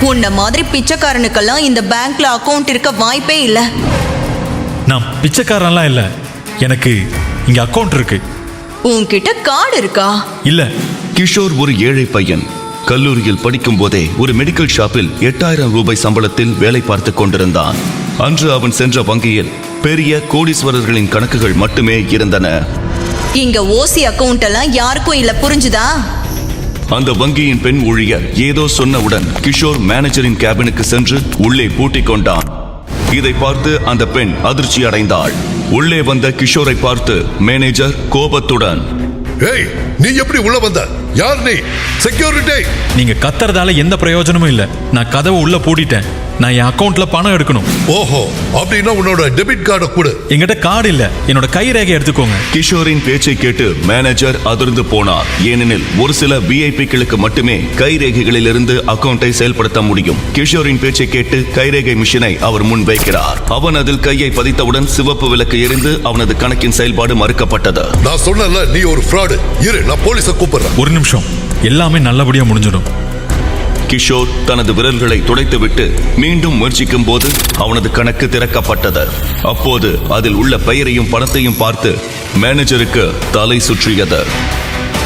உன்ன மாதிரி பிச்சைக்காரனுக்கெல்லாம் இந்த பேங்க்ல அக்கவுண்ட் இருக்க வாய்ப்பே இல்ல. நான் பிச்சைக்காரன்லாம் இல்லை. எனக்கு இங்கே அக்கௌண்ட் இருக்கு. உன்கிட்ட கார்டு இருக்கா? இல்லை. கிஷோர் ஒரு ஏழை பையன். கல்லூரியில் படிக்கும் போதே ஒரு மெடிக்கல் ஷாப்பில் எட்டாயிரம் ரூபாய் சம்பளத்தில் வேலை பார்த்து கொண்டிருந்தான். அன்று அவன் சென்ற வங்கியில் பெரிய கோடீஸ்வரர்களின் கணக்குகள் மட்டுமே இருந்தன. இங்க ஓசி அக்கவுண்ட் எல்லாம் யாருக்கும் இல்ல புரிஞ்சுதா? அந்த வங்கியின் பெண் ஊழியர் ஏதோ சொன்னவுடன் கிஷோர் மேனேஜரின் கேபினுக்கு சென்று உள்ளே பூட்டிக் கொண்டான். இதை பார்த்து அந்த பெண் அதிர்ச்சி அடைந்தாள். உள்ளே வந்த கிஷோரை பார்த்து மேனேஜர் கோபத்துடன் ஏய் நீ எப்படி உள்ள வந்த? யார் நீ? செக்யூரிட்டி நீங்கள் கத்துறதால எந்த பிரயோஜனமும் இல்லை. நான் கதவை உள்ளே பூட்டிட்டேன். நான் என் அக்கௌண்ட்டில் பணம் எடுக்கணும். ஓஹோ அப்படின்னா உன்னோட டெபிட் கார்டை கொடு. என்கிட்ட கார்டு இல்லை. என்னோட கை ரேகை எடுத்துக்கோங்க. கிஷோரின் பேச்சை கேட்டு மேனேஜர் அதிர்ந்து போனார். ஏனெனில் ஒரு சில விஐபிக்களுக்கு மட்டுமே கைரேகைகளிலிருந்து அக்கவுண்டை செயல்படுத்த முடியும். கிஷோரின் பேச்சை கேட்டு கைரேகை மிஷினை அவர் முன் வைக்கிறார். அவன் அதில் கையை பதித்தவுடன் சிவப்பு விளக்கு எரிந்து அவனது கணக்கின் செயல்பாடு மறுக்கப்பட்டது. நான் சொன்னல நீ ஒரு ஃப்ராடு இரு நான் போலீஸை கூப்பிடுறேன். ஒரு நிமிஷம். எல்லாமே நல்லபடியாக முடிஞ்சிடும். கிஷோர் தனது விரல்களை துடைத்துவிட்டு மீண்டும் முயற்சிக்கும் போது அவனது கணக்கு திறக்கப்பட்டது. அப்போது அதில் உள்ள பெயரையும் பணத்தையும் பார்த்து மேனேஜருக்கு தலை சுற்றியது.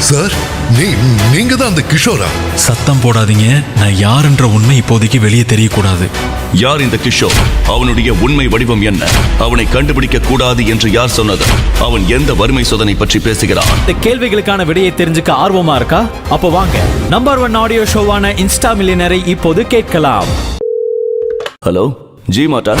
சார் நீ நீங்க தான் அந்த கிஷோரா? சத்தம் போடாதீங்க. நான் யாருன்ற உண்மை இப்போதைக்கு வெளியே தெரியக்கூடாது. யார் இந்த கிஷோர்? அவனுடைய உண்மை வடிவம் என்ன? அவனை கண்டுபிடிக்க கூடாது என்று யார் சொன்னது? அவன் எந்த வறுமை சோதனை பற்றி பேசுகிறான்? இந்த கேள்விகளுக்கான விடையை தெரிஞ்சுக்க ஆர்வமா இருக்கா? அப்போ வாங்க நம்பர் ஒன் ஆடியோ ஷோவான இன்ஸ்டா மில்லியனரை இப்போது கேட்கலாம். ஹலோ ஜி மார்ட்டா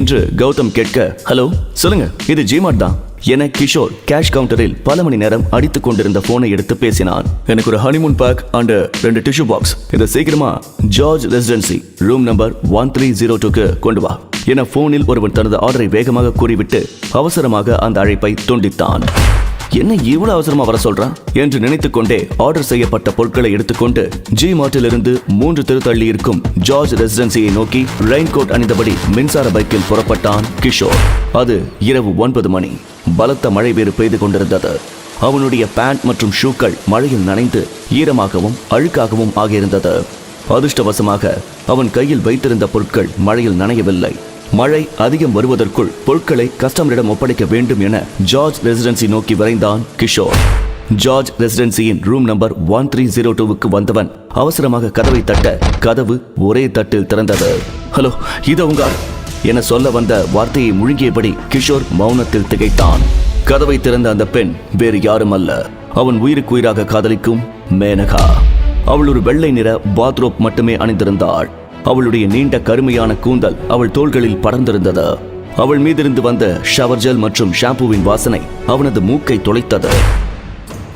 என்று கௌதம் கேட்க ஹலோ சொல்லுங்க இது ஜி மார்ட் தான். என கிஷோர் கேஷ் கவுண்டரில் பல மணி நேரம் அடித்துக் கொண்டிருந்த போனை எடுத்து பேசினான். எனக்கு ஒரு ஹனிமூன் பேக் அண்ட் ரெண்டு டிஷ்யூ பாக்ஸ் இதை சீக்கிரமா George residency room number one three zero டூக்கு கொண்டு வா. என போனில் ஒருவன் தனது ஆர்டரை வேகமாக கூறிவிட்டு அவசரமாக அந்த அழைப்பை துண்டித்தான். என்ன இவ்வளவு அவசரமா வர சொல்றான் என்று நினைத்துக் கொண்டே ஆர்டர் செய்யப்பட்ட பொருட்களை எடுத்துக்கொண்டு ஜி மார்ட்டில் இருந்து மூன்று தெரு தள்ளி இருக்கும் ஜார்ஜ் ரெசிடென்சியை நோக்கி ரெயின்கோட் அணிந்தபடி மின்சார பைக்கில் புறப்பட்டான் கிஷோர். அது இரவு ஒன்பது மணி. பலத்த மழை வேறு பெய்து கொண்டிருந்தது. அவனுடைய பேண்ட் மற்றும் ஷூக்கள் மழையில் நனைந்து ஈரமாகவும் அழுக்காகவும் ஆகியிருந்தது. அதிர்ஷ்டவசமாக அவன் கையில் வைத்திருந்த பொருட்கள் மழையில் நனையவில்லை. மழை அதிகம் வருவதற்குள் பொருட்களை கஸ்டமரிடம் ஒப்படைக்க வேண்டும் என ஜார்ஜ் ரெசிடென்சி நோக்கி விரைந்தான் Kishore. George ரெசிடென்சியின் room number one three zero டூவுக்கு வந்தவன் அவசரமாக கதவை தட்ட கதவு ஒரே தட்டில் திறந்தது. ஹலோ இது உங்க என சொல்ல வந்த வார்த்தையை முழுங்கியபடி கிஷோர் மௌனத்தில் திகைத்தான். கதவை திறந்த அந்த பெண் வேறு யாரும் அல்ல. அவன் உயிருக்குயிராக காதலிக்கும் மேனகா. அவள் ஒரு வெள்ளை நிற பாத்ரோப் மட்டுமே அணிந்திருந்தாள். அவளுடைய நீண்ட கருமையான கூந்தல் அவள் தோள்களில் படர்ந்திருந்தது. அவள் மீதிருந்து வந்த ஷவர் ஜெல் மற்றும் ஷாம்புவின் வாசனை அவனது மூக்கை தொலைத்தது.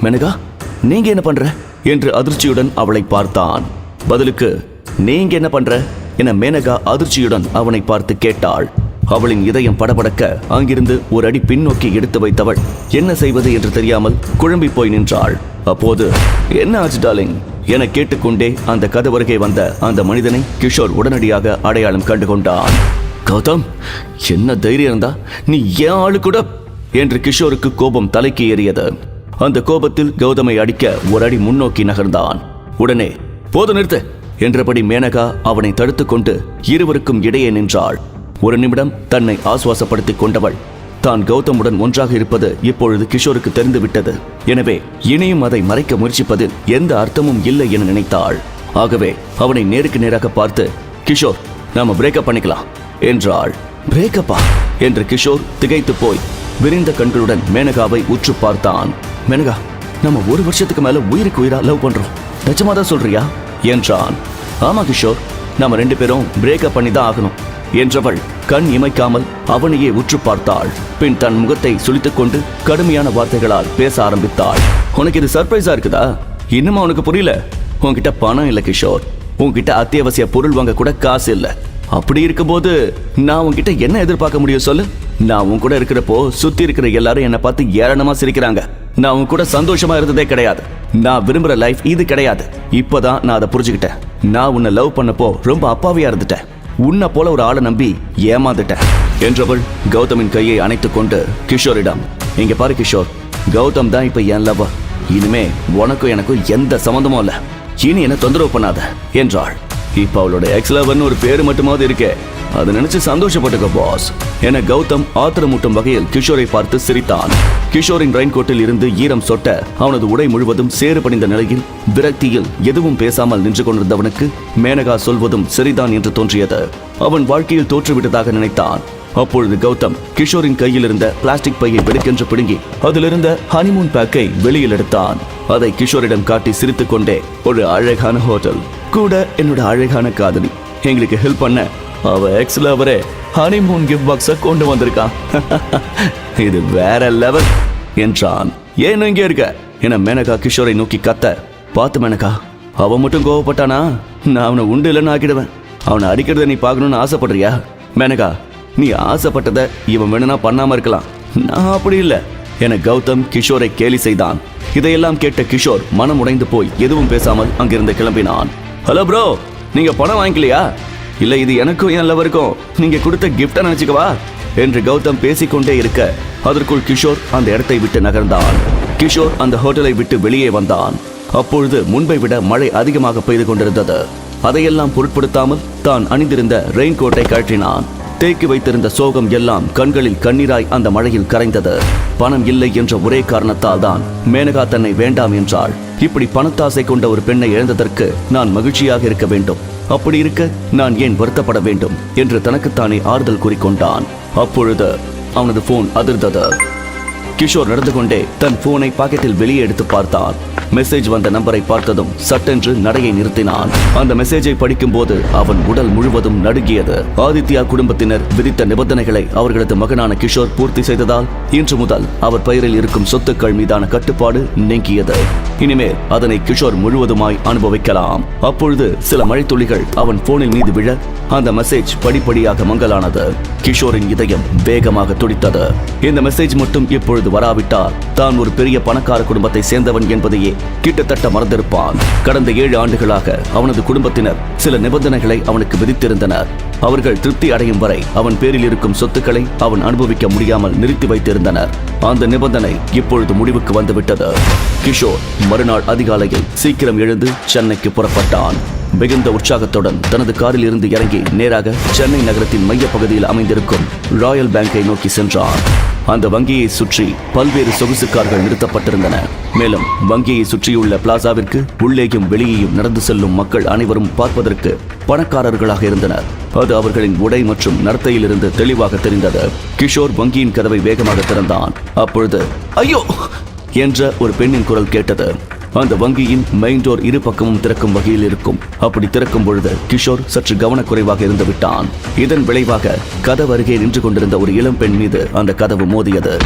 மெனகா நீங்க என்ன பண்ற? என்று அதிர்ச்சியுடன் அவளை பார்த்தான். பதிலுக்கு நீங்க என்ன பண்ற? என மேனகா அதிர்ச்சியுடன் அவனை பார்த்து கேட்டாள். அவளின் இதயம் படபடக்க அங்கிருந்து ஒரு அடி பின்னோக்கி எடுத்து வைத்தவள் என்ன செய்வது? என்று தெரியாமல் குழம்பி போய் நின்றாள். அப்போது என்ன ஆச்சு டாலிங் என கேட்டுக்கொண்டே அந்த கதவருகே வந்த அந்த மனிதனை கிஷோர் உடனடியாக அடையாளம் கண்டு கொண்டான் கௌதம் என்ன தைரியம் இருந்தா நீ ஏன் ஆளு கூட என்று கிஷோருக்கு கோபம் தலைக்கு ஏறியது. அந்த கோபத்தில் கௌதமை அடிக்க ஒரு அடி முன்னோக்கி நகர்ந்தான். உடனே போது நிறுத்து! என்றபடி மேனகா அவனை தடுத்துக்கொண்டு இருவருக்கும் இடையே நின்றாள். ஒரு நிமிடம் தன்னை ஆசுவாசப்படுத்திக் கொண்டவள் தான் கௌதமுடன் ஒன்றாக இருப்பது இப்பொழுது கிஷோருக்கு தெரிந்துவிட்டது. எனவே இனியும் அதை மறைக்க முயற்சிப்பதில் எந்த அர்த்தமும் இல்லை என நினைத்தாள். ஆகவே அவனை நேருக்கு நேராக பார்த்து கிஷோர் நாம பிரேக்கப் பண்ணிக்கலாம் என்றாள். பிரேக்கப்பா என்று கிஷோர் திகைத்து போய் விரிந்த கண்களுடன் மேனகாவை உற்று பார்த்தான். மேனகா நம்ம ஒரு வருஷத்துக்கு மேல உயிருக்கு உயிரா லவ் பண்றோம். நிஜமாதான் சொல்றியா? என்றான். ஆமா கிஷோர். நாம ரெண்டு பேரும் பிரேக்கப் பண்ணி தான் ஆகணும். என்றவள் கண் இமைக்காமல் அவனையே உற்று பார்த்தாள். பின் தன் முகத்தை சுளித்துக் கொண்டு கடுமையான வார்த்தைகளால் பேச ஆரம்பித்தாள். உனக்கு இது சர்ப்ரைஸா இருக்குதா? இன்னுமா உனக்கு புரியல? உன்கிட்ட பணம் இல்ல கிஷோர். உன்கிட்ட அத்தியாவசிய பொருள் வாங்க கூட காசு இல்ல. அப்படி இருக்கும்போது நான் உன்கிட்ட என்ன எதிர்பார்க்க முடியும் சொல்லு? நான் உன் கூட இருக்கிறப்போ சுத்தி இருக்கிற எல்லாரும் என்னை பார்த்து ஏளனமா சிரிக்கிறாங்க. நான் உன் கூட சந்தோஷமா இருந்ததே கிடையாது. நான் விரும்புற லைஃப் இது கிடையாது. இப்பதான் நான் அதை புரிஞ்சுக்கிட்டேன். நான் உன்னை லவ் பண்ணப்போ ரொம்ப அப்பாவியா இருந்துட்டேன். உன்னை போல ஒரு ஆளை நம்பி ஏமாந்துட்டேன். என்றவள் கௌதமின் கையை அணைத்து கொண்டு கிஷோரிடம் இங்க பாரு கிஷோர் கௌதம் தான் இப்ப என் லவ்வா இனிமே உனக்கும் எனக்கும் எந்த சம்மந்தமும் இல்லை. இனி என்ன தொந்தரவு பண்ணாத என்றாள். இப்ப அவளோட எக்ஸ்லவர்னு ஒரு பேரு மட்டுமாவது இருக்கே. அதை நினைச்சு சந்தோஷப்பட்டுக்க பாஸ் என கௌதம் ஆத்திரமூட்டும் வகையில் கிஷோரை பார்த்து சிரித்தான். கிஷோரின் ரெயின்கோட்டில் இருந்து ஈரம் சொட்ட அவனது உடை முழுவதும் சேறு பணிந்த நிலையில் விரக்தியில் எதுவும் பேசாமல் நின்று கொண்டிருந்தவனுக்கு மேனகா சொல்வதும் சரிதான் என்று தோன்றியது. அவன் வாழ்க்கையில் தோற்றுவிட்டதாக நினைத்தான். அப்பொழுது கௌதம் கிஷோரின் கையில் இருந்த பிளாஸ்டிக் பையை வெடுக்கென்று பிடுங்கி அதிலிருந்த ஹனிமூன் பேக்கை வெளியில் எடுத்தான். அதை கிஷோரிடம் காட்டி சிரித்துக் கொண்டே ஒரு அழகான ஹோட்டல். கூட என்னோட அழகான காதலி. எங்களுக்கு ஹெல்ப் பண்ண அவ எக்ஸ்ல அவரே ஹனிமூன் கிஃப்ட் பாக்ஸ கொண்டு வந்திருக்கான் இது வேற லெவல் என்றான். ஏன் இங்கே இருக்க? என மேனகா கிஷோரை நோக்கி கத்த பார்த்து மேனகா அவன் மட்டும் கோவப்பட்டானா? நான் அவனை உண்டு இல்லைன்னு ஆக்கிடுவேன். அவனை அடிக்கிறத நீ பார்க்கணும்னு ஆசைப்படுறியா? மேனகா நீ ஆசைப்பட்டதை இவன் வேணும்னா பண்ணாம இருக்கலாம். நான் அப்படி இல்லை. என கௌதம் கிஷோரை கேலி செய்தான். இதையெல்லாம் கேட்ட கிஷோர் மனம் உடைந்து போய் எதுவும் பேசாமல் அங்கிருந்து கிளம்பினான். ஹலோ ப்ரோ நீங்க பணம் வாங்கிக்கலையா? இல்ல இது எனக்கும் என் லவருக்கும் நீங்க கொடுத்த கிஃப்டா நினைச்சுக்கவா? என்று கௌதம் பேசிக்கொண்டே இருக்க அதற்குள் கிஷோர் அந்த இடத்தை விட்டு நகர்ந்தான். கிஷோர் அந்த ஹோட்டலை விட்டு வெளியே வந்தான். அப்பொழுது முன்பை விட மழை அதிகமாக பெய்து கொண்டிருந்தது. அதையெல்லாம் பொருட்படுத்தாமல் தான் அணிந்திருந்த ரெயின் கோட்டை கழற்றினான். தேக்கி வைத்திருந்த சோகம் எல்லாம் கண்களில் கண்ணீராய் அந்த மழையில் கரைந்தது. பணம் இல்லை என்ற ஒரே காரணத்தால் தான் மேனகா தன்னை வேண்டாம் என்றாள். இப்படி பணத்தாசை கொண்ட ஒரு பெண்ணை இழந்ததற்கு நான் மகிழ்ச்சியாக இருக்க வேண்டும். அப்படி இருக்க நான் ஏன் வருத்தப்பட வேண்டும்? என்று தனக்குத்தானே ஆறுதல் கூறிக்கொண்டான். அப்பொழுது அவனது போன் அதிர்ந்தது. கிஷோர் நடந்து கொண்டே தன் போனை பாக்கெட்டில் வெளியே எடுத்து பார்த்தார். மெசேஜ் வந்த நம்பரை பார்த்ததும் சட்டென்று நடையை நிறுத்தினான். அந்த மெசேஜை படிக்கும்போது அவன் உடல் முழுவதும் நடுங்கியது. ஆதித்யா குடும்பத்தினர் விதித்த நிபந்தனைகளை அவர்களது மகனான கிஷோர் பூர்த்தி செய்ததால் இன்று முதல் அவர் பெயரில் இருக்கும் சொத்துக்கள் மீதான கட்டுப்பாடு நீங்கியது. இனிமேல் அதனை கிஷோர் முழுவதுமாய் அனுபவிக்கலாம். அப்பொழுது சில மழைத்துளிகள் அவன் போனில் மீது விழ அந்த மெசேஜ் படிப்படியாக மங்கலானது. கிஷோரின் இதயம் வேகமாக துடித்தது. இந்த மெசேஜ் மட்டும் இப்பொழுது வராவிட்டால் தான் ஒரு பெரிய பணக்கார குடும்பத்தை சேர்ந்தவன் என்பதையே கிட்டத்தட்ட மறந்திருப்பான். கடந்த ஏழு ஆண்டுகளாக அவனது குடும்பத்தினர் சில நிபந்தனைகளை அவனுக்கு விதித்திருந்தனர். அவர்கள் திருப்தி அடையும் வரை அவன் பேரில் இருக்கும் சொத்துக்களை அவன் அனுபவிக்க முடியாமல் நிறுத்தி வைத்திருந்தனர். அந்த நிபந்தனை இப்பொழுது முடிவுக்கு வந்துவிட்டது. கிஷோர் மறுநாள் அதிகாலையில் சீக்கிரம் எழுந்து சென்னைக்கு புறப்பட்டான். மிகுந்த உற்சாகத்துடன் தனது காரில் இருந்து இறங்கி நேராக சென்னை நகரத்தின் மையப்பகுதியில் அமைந்திருக்கும் ராயல் பேங்கை நோக்கி சென்றான் அந்த வங்கியை சுற்றி பல்வேறு சொகுசு கார்கள் நிறுத்தப்பட்டிருந்தன. மேலும் வங்கியை சுற்றியுள்ள பிளாசாவிற்கு உள்ளேயும் வெளியேயும் நடந்து செல்லும் மக்கள் அனைவரும் பார்ப்பதற்கு பணக்காரர்களாக இருந்தனர். அது அவர்களின் உடை மற்றும் நடத்தையிலிருந்து தெளிவாக தெரிந்தது. கிஷோர் வங்கியின் கதவை வேகமாக திறந்தான். அப்பொழுது ஐயோ! என்ற ஒரு பெண்ணின் குரல் கேட்டது. அந்த வங்கியின் மெயின் டோர் இரு பக்கமும் திறக்கும் வகையில் இருக்கும். அப்படி திறக்கும் பொழுது கிஷோர் சற்று கவனக்குறைவாக இருந்து விட்டான். இதன் விளைவாக கதவு அருகே நின்று கொண்டிருந்த ஒரு இளம் பெண் மீது அந்த கதவு மோதியது.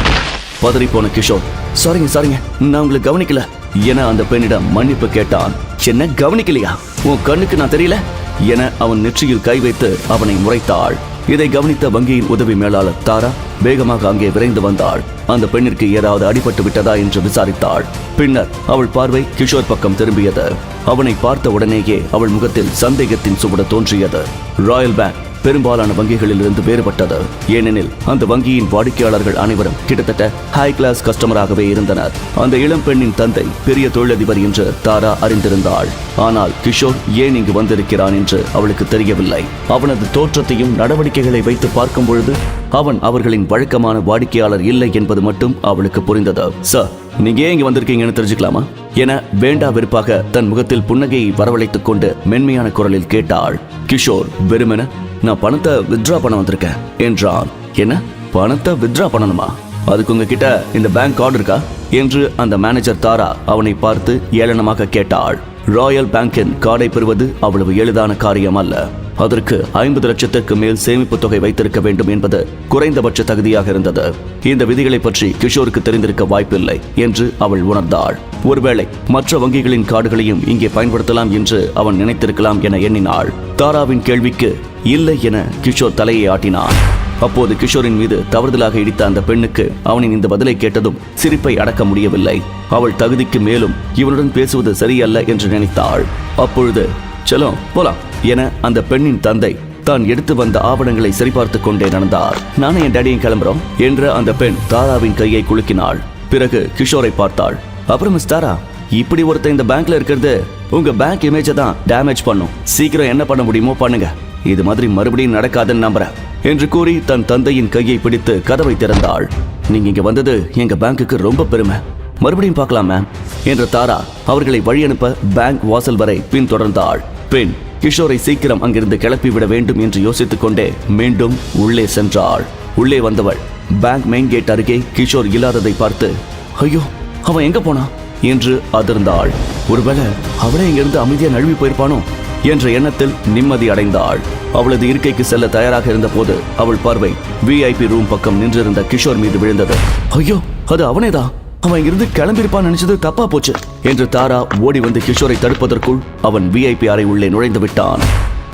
பதறிப்போன கிஷோர் சாரிங்க சாரிங்க நான் உங்களை கவனிக்கல. என அந்த பெண்ணிடம் மன்னிப்பு கேட்டான். என்ன கவனிக்கலையா? உன் கண்ணுக்கு நான் தெரியல? என அவன் நெற்றியில் கை வைத்து அவனை முறைத்தாள். இதை கவனித்த வங்கியின் உதவி மேலாளர் தாரா வேகமாக அங்கே விரைந்து வந்தாள். அந்த பெண்ணிற்கு ஏதாவது அடிபட்டு விட்டதா என்று விசாரித்தாள். பின்னர் அவள் பார்வை கிஷோர் பக்கம் திரும்பியது. அவனை பார்த்த உடனேயே அவள் முகத்தில் சந்தேகத்தின் சுவட தோன்றியது. ராயல் பேங்க் பெரும்பாலான வங்கிகளில் இருந்து வேறுபட்டது. ஏனெனில் அந்த வங்கியின் வாடிக்கையாளர்கள் அனைவரும் கிட்டத்தட்ட ஹை கிளாஸ் கஸ்டமராகவே இருந்தனர். அந்த இளம் பெண்ணின் தந்தை பெரிய தொழிலதிபர் என்று தாரா அறிந்திருந்தாள். ஆனால் கிஷோர் ஏன் இங்கு வந்திருக்கிறான் என்று அவளுக்கு தெரியவில்லை. அவனது தோற்றத்தையும் நடவடிக்கைகளை வைத்து பார்க்கும் பொழுது அவன் அவர்களின் வழக்கமான வாடிக்கையாளர் இல்லை என்பது மட்டும் அவளுக்கு புரிந்தது. சார் நீங்க ஏன் இங்க வந்திருக்கீங்கன்னு தெரிஞ்சுக்கலாமா? என வேண்டா வெறுப்பாக தன் முகத்தில் புன்னகையை வரவழைத்துக் கொண்டு மென்மையான குரலில் கேட்டாள். கிஷோர் வெறுமென நான் பணத்தை வித்ட்ரா பண்ண வந்திருக்கேன். என்றான். என்ன? பணத்தை வித்ட்ரா பண்ணணுமா? அதுக்கு உங்ககிட்ட இந்த பேங்க் கார்டு இருக்கா? என்று அந்த மேனேஜர் தாரா அவனை பார்த்து ஏளனமாக கேட்டாள். ராயல் பேங்கின் கார்டை பெறுவது அவ்வளவு எளிதான காரியம் அல்ல. அதற்கு ஐம்பது லட்சத்திற்கு மேல் சேமிப்பு தொகை வைத்திருக்க வேண்டும் என்பது குறைந்தபட்ச தகுதியாக இருந்தது. இந்த விதிகளை பற்றி கிஷோருக்கு தெரிந்திருக்க வாய்ப்பில்லை என்று அவள் உணர்ந்தாள். ஒருவேளை மற்ற வங்கிகளின் கார்டுகளையும் இங்கே பயன்படுத்தலாம் என்று அவன் நினைத்திருக்கலாம் என எண்ணினாள். தாராவின் கேள்விக்கு இல்லை என கிஷோர் தலையை ஆட்டினான். அப்போது கிஷோரின் மீது தவறுதலாக இடித்த அந்த பெண்ணுக்கு அவனின் இந்த பதிலை கேட்டதும் சிரிப்பை அடக்க முடியவில்லை. அவள் தகுதிக்கு மேலும் இவனுடன் பேசுவது சரியல்ல என்று நினைத்தாள். அப்பொழுது செலோ போலாம். என அந்த பெண்ணின் தந்தை தான் எடுத்து வந்த ஆவணங்களை சரிபார்த்துக் கொண்டே நடந்தார். நானும் என் டேடியும் கிளம்புறோம் என்ற அந்த பெண் தாராவின் கையை குலுக்கினாள். பிறகு கிஷோரை பார்த்தாள். அப்புறம் மிஸ் தாரா இப்படி ஒருத்தன் இந்த பேங்க்ல இருக்கிறது உங்க பேங்க் இமேஜை தான் டேமேஜ் பண்ணும். சீக்கிரம் என்ன பண்ண முடியுமோ பண்ணுங்க. இது மாதிரி மறுபடியும் நடக்காதுன்னு நம்புறேன் என்று கூறி தன் தந்தையின் கையை பிடித்து கதவை திறந்தாள். நீங்க இங்க வந்தது எங்க பேங்க்குக்கு ரொம்ப பெருமை. மறுபடியும் பார்க்கலாம் மேம் என்ற தாரா அவர்களை வழியனுப்ப பேங்க் வாசல் வரை பின்தொடர்ந்தாள். பெண் கிஷோரை சீக்கிரம் அங்கிருந்து கிளப்பி விட வேண்டும் என்று யோசித்துக் கொண்டே மீண்டும் உள்ளே சென்றாள். உள்ளே வந்தவள் பேங்க் மெயின் கேட் அருகே கிஷோர் இல்லாததை பார்த்து ஐயோ அவன் எங்க போனா? என்று அதிர்ந்தாள். ஒருவேளை அவளே இங்கிருந்து அமைதியா நழுவி போயிருப்பானோ? என்ற எண்ணத்தில் நிம்மதி அடைந்தாள். அவளது இருக்கைக்கு செல்ல தயாராக இருந்தபோது அவள் பார்வை விஐபி ரூம் பக்கம் நின்றிருந்த கிஷோர் மீது விழுந்தது. ஐயோ அது அவனேதான். அவன் இங்கிருந்து கிளம்பியிருப்பான் நினைச்சது தப்பா போச்சு. என்று தாரா ஓடி வந்து கிஷோரை தடுப்பதற்குள் அவன் விஐபி அறை உள்ளே நுழைந்து விட்டான்.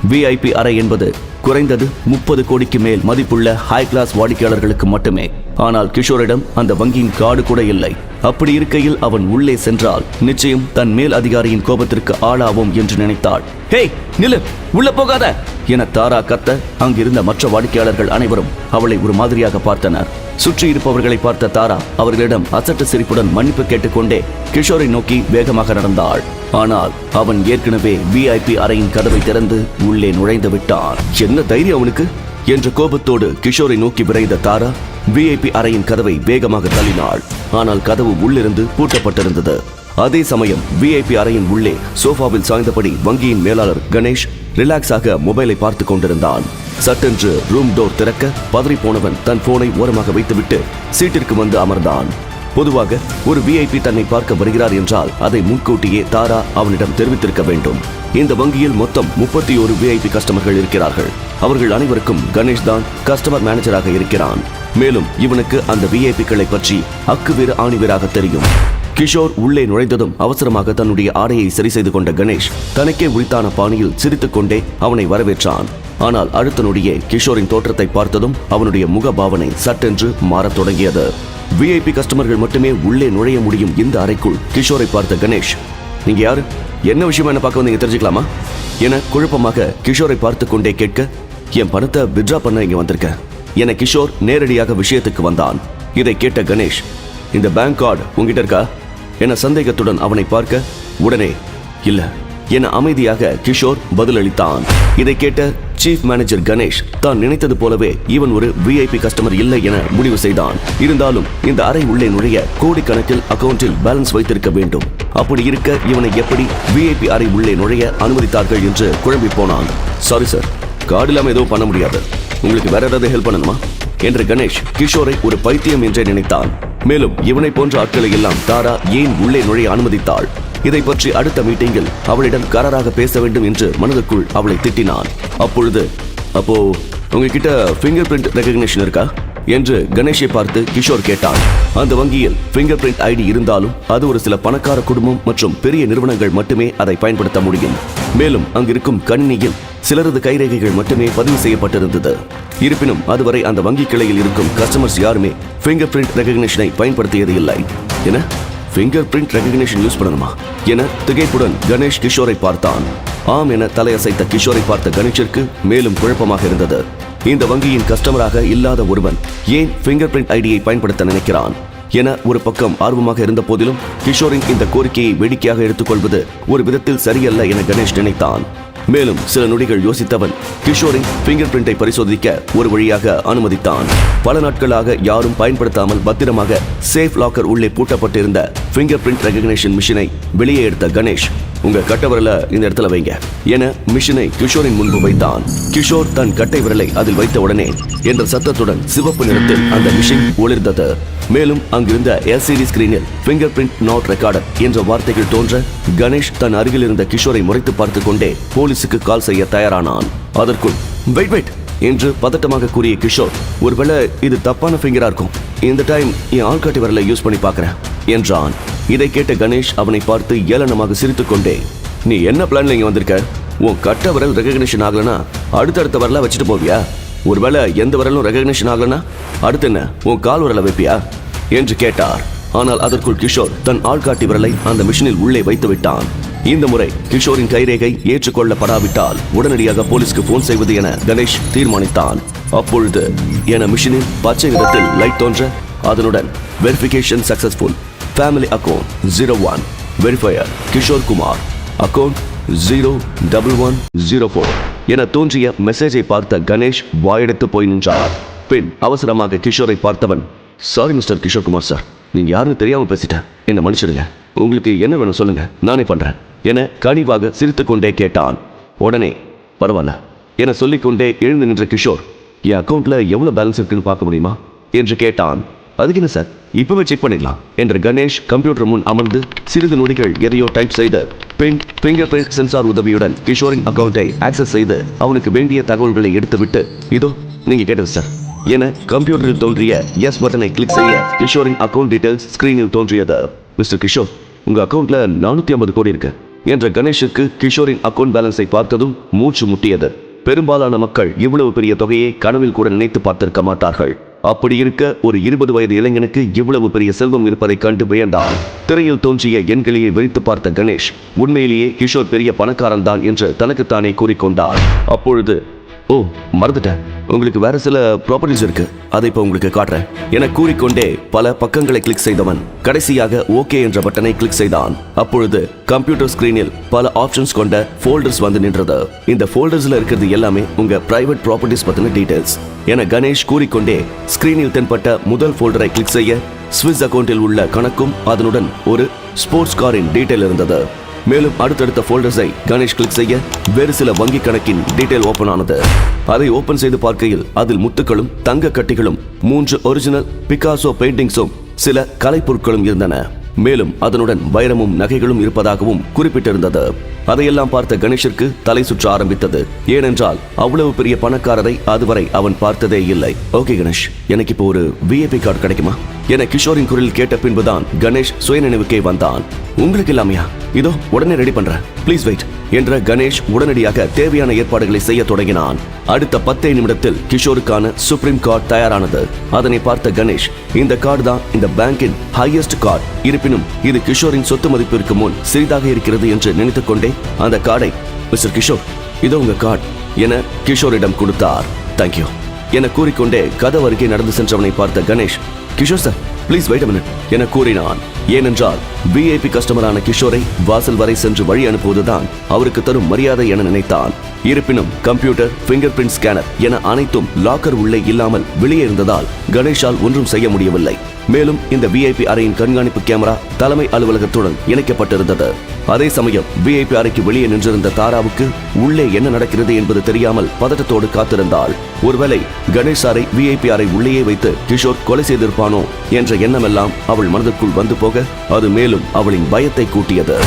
விஐபி அறை என்பது குறைந்தது முப்பது கோடிக்கு மேல் மதிப்புள்ள ஹை கிளாஸ் வாடிக்கையாளர்களுக்கு மட்டுமே. ஆனால் கிஷோரிடம் அந்த வங்கியின் கார்டு கூட இல்லை. அப்படி இருக்கையில் அவன் உள்ளே சென்றால் நிச்சயம் தன் மேல் அதிகாரியின் கோபத்திற்கு ஆளாவோம் என்று நினைத்தாள். ஹேய் நிலு உள்ள போகாத! என தாரா கத்த அங்கிருந்த மற்ற வாடிக்கையாளர்கள் அனைவரும் அவளை ஒரு மாதிரியாக பார்த்தனர். சுற்றி இருப்பவர்களை பார்த்த தாரா அவர்களிடம் அசட்டு சிரிப்புடன் மன்னிப்பு கேட்டுக்கொண்டே கிஷோரை நோக்கி வேகமாக நடந்தாள். ஆனால் அவன் ஏற்கனவே விஐபி அறையின் கதவை திறந்து உள்ளே நுழைந்து விட்டான். என்ன தைரியம் அவனுக்கு என்ற கோபத்தோடு கிஷோரை நோக்கி விரைந்த தாரா விஐபி அறையின் கதவை வேகமாக தள்ளினாள். ஆனால் கதவு உள்ளிருந்து பூட்டப்பட்டிருந்தது. அதே சமயம் விஐபி அறையின் உள்ளே சோஃபாவில் சாய்ந்தபடி வங்கியின் மேலாளர் கணேஷ் ரிலாக்ஸாக மொபைலை பார்த்து கொண்டிருந்தான். சட்டென்று ரூம் டோர் திறக்க பதறி போனவன் தன் போனை ஓரமாக வைத்துவிட்டு சீட்டிற்கு வந்து அமர்ந்தான். பொதுவாக ஒரு விஐபி தன்னை பார்க்க வருகிறார் என்றால் அதை முன்கூட்டியே தாரா அவனிடம் தெரிவித்திருக்க வேண்டும். இந்த வங்கியில் மொத்தம் முப்பத்தி ஒரு விஐபி கஸ்டமர்கள் இருக்கிறார்கள். அவர்கள் அனைவருக்கும் கணேஷ் தான் கஸ்டமர் மேனேஜராக இருக்கிறான். மேலும் இவனுக்கு அந்த விஐபிக்களை பற்றி அக்குவேறு ஆணிவேராக தெரியும். கிஷோர் உள்ளே நுழைந்ததும் அவசரமாக தன்னுடைய ஆடையை சரி செய்து கொண்ட கணேஷ் தனக்கே உரித்தான பாணியில் சிரித்துக்கொண்டே அவனை வரவேற்றான். ஆனால் அடுத்த நொடியே கிஷோரின் தோற்றத்தை பார்த்ததும் அவனுடைய முக பாவனை சட்டென்று மாறத் தொடங்கியது. விஐபி கஸ்டமர்கள் மட்டுமே உள்ளே நுழைய முடியும் இந்த அறைக்குள் கிஷோரை பார்த்த கணேஷ் நீங்க யாரு? என்ன விஷயமா என்ன பார்க்க வந்தீங்க? தெரிஞ்சுக்கலாமா? என குழப்பமாக கிஷோரை பார்த்து கொண்டே கேட்க என் பணத்தை வித்ரா பண்ண இங்க வந்திருக்கேன் என கிஷோர் நேரடியாக விஷயத்துக்கு வந்தான். இதை கேட்ட கணேஷ் இந்த பேங்க் கார்டு உங்ககிட்ட இருக்கா? என சந்தேகத்துடன் அவனை பார்க்க உடனே இல்லை. என அமைதியாக கிஷோர் பதிலளித்தான். இதை கேட்ட சீஃப் மேனேஜர் கணேஷ் தான் நினைத்தது போலவே இவன் ஒரு விஐபி கஸ்டமர் இல்லை என முடிவு செய்தான். இருந்தாலும் இந்த அறை உள்ளே நுழைய கோடிக்கணக்கில் அக்கவுண்டில் பேலன்ஸ் வைத்திருக்க வேண்டும். அப்படி இருக்க இவனை எப்படி விஐபி அறை உள்ளே நுழைய அனுமதித்தார்கள் என்று குழம்பி போனான். சாரி சார் கார்டு இல்லாமல் எதுவும் பண்ண முடியாது. உங்களுக்கு வேற ஏதாவது ஹெல்ப் பண்ணணுமா? என்று கணேஷ் கிஷோரை ஒரு பைத்தியம் என்றே நினைத்தான். மேலும் இவனை போன்ற ஆட்களை எல்லாம் தாரா ஏன் உள்ளே நுழைய அனுமதித்தாள்? இதை பற்றி அடுத்த மீட்டிங்கில் அவளிடம் கராராக பேச வேண்டும் என்று மனதுக்குள் அவளை திட்டினான். அப்பொழுது அப்போ உங்ககிட்ட ஃபிங்கர் பிரிண்ட் ரெகக்னிஷன் இருக்கா? என்று கணேஷை பார்த்து கிஷோர் கேட்டான். அந்த வங்கியில் ஃபிங்கர் பிரிண்ட் ஐடி இருந்தாலும் அது ஒரு சில பணக்கார குடும்பம் மற்றும் பெரிய நிறுவனங்கள் மட்டுமே அதை பயன்படுத்த முடியும். மேலும் அங்கிருக்கும் கணினியில் சிலரது கைரேகைகள் மட்டுமே பதிவு செய்யப்பட்டிருந்தது. இருப்பினும் அதுவரை அந்த வங்கி கிளையில் இருக்கும் கஸ்டமர்ஸ் யாருமே ஃபிங்கர் பிரிண்ட் ரெகக்னிஷனை பயன்படுத்தியது இல்லை. என ஃபிங்கர் பிரிண்ட் ரெகக்னிஷன் யூஸ் பண்ணணுமா? என திகைப்புடன் கணேஷ் கிஷோரை பார்த்தான். ஆம் என தலையசைத்த கிஷோரை பார்த்த கணேஷிற்கு மேலும் குழப்பமாக இருந்தது. இந்த வங்கியின் கஸ்டமராக இல்லாத ஒருவன் ஏன் ஃபிங்கர் பிரிண்ட் ஐடியை பயன்படுத்த நினைக்கிறான்? என ஒரு பக்கம் ஆர்வமாக இருந்த போதிலும் கிஷோரின் இந்த கோரிக்கையை வேடிக்கையாக எடுத்துக்கொள்வது ஒரு விதத்தில் சரியல்ல என கணேஷ் நினைத்தான். மேலும் சில நொடிகள் யோசித்தவன் கிஷோரின் பிங்கர் பிரிண்டை பரிசோதிக்க ஒரு வழியாக அனுமதித்தான். பல நாட்களாக யாரும் பயன்படுத்தாமல் பத்திரமாக சேஃப் லாக்கர் உள்ளே பூட்டப்பட்டிருந்த ஃபிங்கர் பிரிண்ட் ரெகனேஷன் மிஷினை வெளியே எடுத்த கணேஷ் உங்க கட்ட விரல இந்த இடத்துல வைங்க என மிஷினை கிஷோரின் முன்பு வைத்தான். கிஷோர் தன் கட்டை விரலை அதில் வைத்த உடனே என்ற சத்தத்துடன் சிவப்பு நிறத்தில் அந்த மிஷின் ஒளிர்ந்தது. மேலும் அங்கிருந்த எல்சிடி ஸ்கிரீனில் பிங்கர் பிரிண்ட் நாட் ரெக்கார்டர் என்ற வார்த்தைகள் தோன்ற கணேஷ் தன் அருகில் இருந்த கிஷோரை முறைத்து பார்த்து கொண்டே போலீஸ் போலீஸுக்கு கால் செய்ய தயாரானான். அதற்குள் வெயிட் வெயிட் என்று பதட்டமாக கூறிய கிஷோர் ஒருவேளை இது தப்பான ஃபிங்கரா இருக்கும். இந்த டைம் என் ஆள்காட்டி வரல யூஸ் பண்ணி பார்க்குறேன் என்றான். இதை கேட்ட கணேஷ் அவனை பார்த்து ஏளனமாக சிரித்துக்கொண்டே நீ என்ன பிளான்ல இங்க வந்திருக்க? உன் கட்ட விரல் ரெகக்னிஷன் ஆகலனா அடுத்தடுத்த வரல வச்சுட்டு போவியா? ஒருவேளை எந்த விரலும் ரெகக்னிஷன் ஆகலனா அடுத்து என்ன உன் கால் விரல வைப்பியா? என்று கேட்டார். ஆனால் அதற்குள் கிஷோர் தன் ஆள்காட்டி விரலை அந்த மிஷினில் உள்ளே வைத்து விட்டான். இந்த முறை கிஷோரின் கைரேகை ஏற்றுக்கொள்ளப்படாவிட்டால் உடனடியாக போலீஸ்க்கு போன் செய்வது என கணேஷ் தீர்மானித்தான். அப்பொழுது என மிஷினில் பச்சை நிறத்தில் லைட் தோன்ற அதனுடன் verification successful family account zero one verifier Kishore Kumar account zero double one zero four என தோன்றிய மெசேஜை பார்த்த கணேஷ் வாயெடுத்து போய் நின்றார். பின் அவசரமாக கிஷோரை பார்த்தவன் sorry mister Kishore Kumar sir நீங்க யாருன்னு தெரியாம பேசிட்டேன். என்ன மன்னிச்சிடுங்க. உங்களுக்கு என்ன வேணும் சொல்லுங்க. நானே பண்றேன். என கனிவாக சிரித்துக்கொண்டே கேட்டான். உடனே பரவாயில்ல என சொல்லிக்கொண்டே எழுந்து நின்ற கிஷோர் என் அக்கௌண்ட்ல எவ்வளவு பேலன்ஸ் இருக்குன்னு பார்க்க முடியுமா? என்று கேட்டான். அதுக்கு என்ன சார் இப்பவே செக் பண்ணிடலாம் என்று கணேஷ் கம்ப்யூட்டர் முன் அமர்ந்து சிறிது நொடிகள் எதையோ டைப் செய்து பின் ஃபிங்கர் பிரிண்ட் சென்சார் உதவியுடன் கிஷோரின் அக்கௌண்ட்டை ஆக்சஸ் செய்து அவனுக்கு வேண்டிய தகவல்களை எடுத்துவிட்டு இதோ நீங்க கேட்டது சார் என கம்ப்யூட்டரில் தோன்றிய எஸ் பட்டனை கிளிக் செய்ய கிஷோரின் அக்கௌண்ட் டீடைல்ஸ் ஸ்கிரீனில் தோன்றியது. மிஸ்டர் கிஷோர் உங்க அக்கௌண்ட்ல நானூத்தி ஐம்பது கோடி இருக்கு. என்ற கணேஷுக்கு கிஷோரின் அக்கௌண்ட் பேலன்ஸை பார்த்ததும் மூச்சு முட்டியது. பெரும்பாலான மக்கள் இவ்வளவு பெரிய தொகையை கனவில் கூட நினைத்து பார்த்திருக்க மாட்டார்கள். அப்படி இருக்க ஒரு இருபது வயது இளைஞனுக்கு இவ்வளவு பெரிய செல்வம் இருப்பதை கண்டு வியந்தான் திரையில் தோன்றிய எண்களையே விரித்து பார்த்த கணேஷ் உண்மையிலேயே கிஷோர் பெரிய பணக்காரன் தான் என்று தனக்குத்தானே கூறிக்கொண்டார். அப்பொழுது ஓ மறந்துட்டேன். உங்களுக்கு வேற சில ப்ராப்பர்ட்டிஸ் இருக்கு. அதை இப்போ உங்களுக்கு காட்டுறேன். என கூறிக்கொண்டே பல பக்கங்களை கிளிக் செய்தவன் கடைசியாக ஓகே என்ற பட்டனை கிளிக் செய்தான். அப்பொழுது கம்ப்யூட்டர் ஸ்கிரீனில் பல ஆப்ஷன்ஸ் கொண்ட ஃபோல்டர்ஸ் வந்து நின்றது. இந்த ஃபோல்டர்ஸ்ல இருக்கிறது எல்லாமே உங்க பிரைவேட் ப்ராப்பர்ட்டிஸ் பத்தின டீடைல்ஸ் என கணேஷ் கூறிக்கொண்டே ஸ்கிரீனில் தென்பட்ட முதல் ஃபோல்டரை கிளிக் செய்ய ஸ்விஸ் அக்கவுண்டில் உள்ள கணக்கும் அதனுடன் ஒரு ஸ்போர்ட்ஸ் காரின் டீடைல் இருந்தது. மேலும் அடுத்தடுத்த ஃபோல்டர்ஸை கணேஷ் கிளிக் செய்ய வேறு சில வங்கி கணக்கின் டீடைல் ஓபன் ஆனது. அதை ஓபன் செய்து பார்க்கையில் அதில் முத்துக்களும் தங்க கட்டிகளும் மூன்று ஒரிஜினல் பிகாசோ பெயிண்டிங்ஸும் சில கலைப்பொருட்களும் இருந்தன. மேலும் அதனுடன் வைரமும் நகைகளும் இருப்பதாகவும் குறிப்பிட்டிருந்தது. அதையெல்லாம் பார்த்த கணேஷிற்கு தலை சுற்ற ஆரம்பித்தது. ஏனென்றால் அவ்வளவு பெரிய பணக்காரரை அதுவரை அவன் பார்த்ததே இல்லை. ஓகே கணேஷ் எனக்கு இப்போ ஒரு விஐபி கார்டு கிடைக்குமா? என கிஷோரின் குரல் கேட்ட பின்புதான் கணேஷ் சுயநினைவுக்கே வந்தான். உங்களுக்கு இல்லாமையா? இதோ உடனே ரெடி பண்றேன். ப்ளீஸ் வெயிட் என்ற கணேஷ் உடனடியாக தேவையான ஏற்பாடுகளை செய்ய தொடங்கினான். அடுத்த பத்தே நிமிடத்தில் கிஷோருக்கான சுப்ரீம் கார்டு தயாரானது. அதனை பார்த்த கணேஷ் இந்த கார்டு தான் இந்த பேங்கின் ஹையஸ்ட் கார்டு இருப்பினும் இது கிஷோரின் சொத்து மதிப்பிற்கு முன் சிறிதாக இருக்கிறது என்று நினைத்துக் கொண்டே அந்த கார்டை மிஸ்டர் கிஷோர் இதோ உங்க கார்டு என கிஷோரிடம் கொடுத்தார். தேங்க்யூ என கூறிக்கொண்டே கதவருகே அருகே நடந்து சென்றவனை பார்த்த Ganesh Kishore sir please wait minute என கூறினான். ஏனென்றால் விஐபி கஸ்டமரான கிஷோரை வாசல் வரை சென்று வழி அனுப்புவதுதான் அவருக்கு தரும் மரியாதை என நினைத்தான். இருப்பினும் கம்ப்யூட்டர் ஃபிங்கர் பிரிண்ட் ஸ்கேனர் என அனைத்தும் லாக்கர் உள்ளே இல்லாமல் வெளியே இருந்ததால் கணேஷால் ஒன்றும் செய்ய முடியவில்லை. மேலும் இந்த விஐபி அறையின் கண்காணிப்பு கேமரா தலைமை அலுவலகத்துடன் இணைக்கப்பட்டிருந்தது. அதே சமயம் விஐபி அறைக்கு வெளியே நின்றிருந்த தாராவுக்கு உள்ளே என்ன நடக்கிறது என்பது தெரியாமல் பதட்டத்தோடு காத்திருந்தாள். ஒருவேளை கணேஷ் சாரை விஐபி அறை உள்ளேயே வைத்து கிஷோர் கொலை செய்திருப்பானோ என்ற எண்ணமெல்லாம் அவள் மனதுக்குள் வந்து போக அது மேலும் அவளின் பயத்தை கூட்டியது.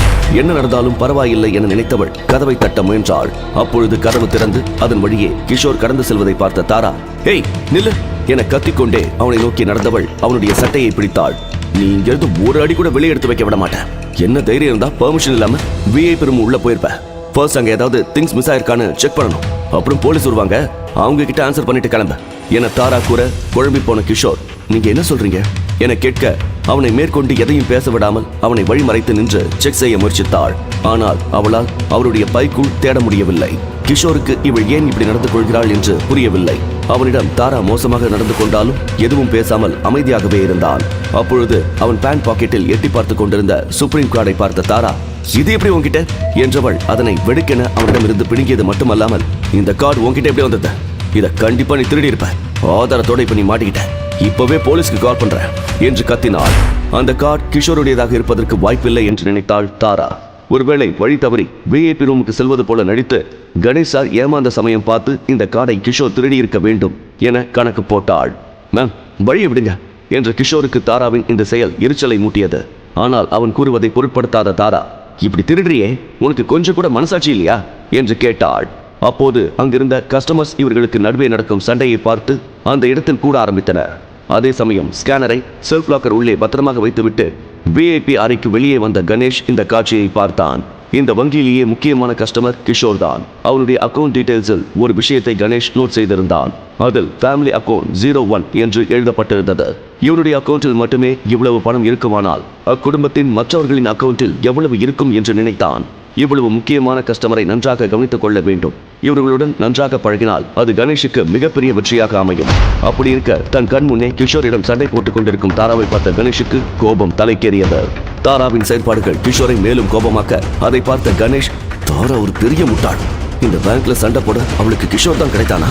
என்ன நடந்தாலும் பரவாயில்லை என நினைத்தவள் கதவை தட்ட முயன்றாள். அப்பொழுது கதவு திறந்து அதன் வழியே கிஷோர் கடந்து செல்வதை பார்த்த தாரா ஏய் நில்லு என கத்திக்கொண்டே அவனை நோக்கி நடந்தவள் அவனுடைய சட்டையை பிடித்தாள். நீ இங்கிருந்து ஒரு அடி கூட வெளியே எடுத்து வைக்க விட மாட்டேன் என்ன தைரியம் இருந்தா பெர்மிஷன் இல்லாம விஐபி ரூம் உள்ள போயிருப்ப. ஃபர்ஸ்ட் அங்க ஏதாவது திங்ஸ் மிஸ் ஆயிருக்கான்னு செக் பண்ணணும். அப்புறம் போலீஸ் வருவாங்க. அவங்க கிட்ட ஆன்சர் பண்ணிட்டு கிளம்ப. என தாரா கூற குழம்பி போன கிஷோர் நீங்க என்ன சொல்றீங்க? என கேட்க அவனை மேற்கொண்டு எதையும் பேச விடாமல் அவனை வழிமறைத்து நின்று செக் செய்ய முயற்சித்தாள். ஆனால் அவளால் அவருடைய பைக்குள் தேட முடியவில்லை. கிஷோருக்கு இவள் ஏன் இப்படி நடந்து கொள்கிறாள் என்று புரியவில்லை. அவனிடம் தாரா மோசமாக நடந்து கொண்டாலும் எதுவும் பேசாமல் அமைதியாகவே இருந்தான். அப்பொழுது அவன் பேண்ட் பாக்கெட்டில் எட்டி பார்த்து கொண்டிருந்த சுப்ரீம் கார்டை பார்த்த தாரா இது எப்படி உன்கிட்ட? என்றவள் அதனை வெடுக்கென அவனிடமிருந்து பிடுங்கியது மட்டுமல்லாமல் இந்த கார்டு உன்கிட்ட எப்படி வந்தது? இதை கண்டிப்பா நீ திருடி இருப்ப. ஆதாரத்தோட இப்ப நீ மாட்டிக்கிட்ட. இப்பவே போலீஸ்க்கு கால் பண்றேன் என்று கத்தினாள். அந்த கார்டு கிஷோருடையதாக இருப்பதற்கு வாய்ப்பில்லை என்று நினைத்தாள் தாரா. ஒருவேளை வழி தவறி விஐபி ரூமுக்கு செல்வது போல நடித்து கணேஷா ஏமாந்த சமயம் பார்த்து இந்த காடை கிஷோர் திருடி இருக்க வேண்டும் என கணக்கு போட்டாள். மேம் வழியை விடுங்க என்ற கிஷோருக்கு தாராவின் இந்த செயல் எரிச்சலை மூட்டியது. ஆனால் அவன் கூறுவதை பொருட்படுத்தாத தாரா இப்படி திருடுறியே உனக்கு கொஞ்சம் கூட மனசாட்சி இல்லையா? என்று கேட்டாள். அப்போது அங்கிருந்த கஸ்டமர்ஸ் இவர்களுக்கு நடுவே நடக்கும் சண்டையை பார்த்து அந்த இடத்தில் கூட ஆரம்பித்தனர். அதே சமயம் ஸ்கேனரை செல்ஃப் லாக்கர் உள்ளே பத்திரமாக வைத்துவிட்டு விஐபி அறைக்கு வெளியே வந்த கணேஷ் இந்த காட்சியை பார்த்தான். இந்த வங்கியிலேயே முக்கியமான கஸ்டமர் கிஷோர் தான் அவனுடைய அக்கவுண்ட் டீடைல்ஸில் ஒரு விஷயத்தை கணேஷ் நோட் செய்திருந்தான். அதில் ஃபேமிலி அக்கவுண்ட் ஜீரோ ஒன் என்று எழுதப்பட்டிருந்தது. இவனுடைய அக்கவுண்டில் மட்டுமே இவ்வளவு பணம் இருக்குமானால் அக்குடும்பத்தின் மற்றவர்களின் அக்கவுண்டில் எவ்வளவு இருக்கும் என்று நினைத்தான். இவ்வளவு முக்கியமான கஸ்டமரை நன்றாக கவனித்துக் கொள்ள வேண்டும். இவர்களுடன் நன்றாக பழகினால் அது கணேஷுக்கு மிகப்பெரிய வெற்றியாக அமையும். அப்படி இருக்க தன் கண் முன்னே கிஷோரிடம் சண்டை போட்டுக் கொண்டிருக்கும் தாராவை பார்த்த கணேஷுக்கு கோபம் தலைக்கேறியது. தாராவின் செயல்பாடுகள் கிஷோரை மேலும் கோபமாக்க அதை பார்த்த கணேஷ் தாரா ஒரு பெரிய முட்டாள். இந்த பேங்க்ல சண்டை போட அவளுக்கு கிஷோர் தான் கிடைத்தானா?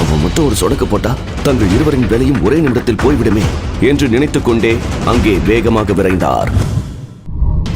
அவன் மட்டும் ஒரு சொடக்கு போட்டா தங்கள் இருவரின் வேலையும் ஒரே நிமிடத்தில் போய்விடுமே என்று நினைத்துக்கொண்டே அங்கே வேகமாக விரைந்தார்.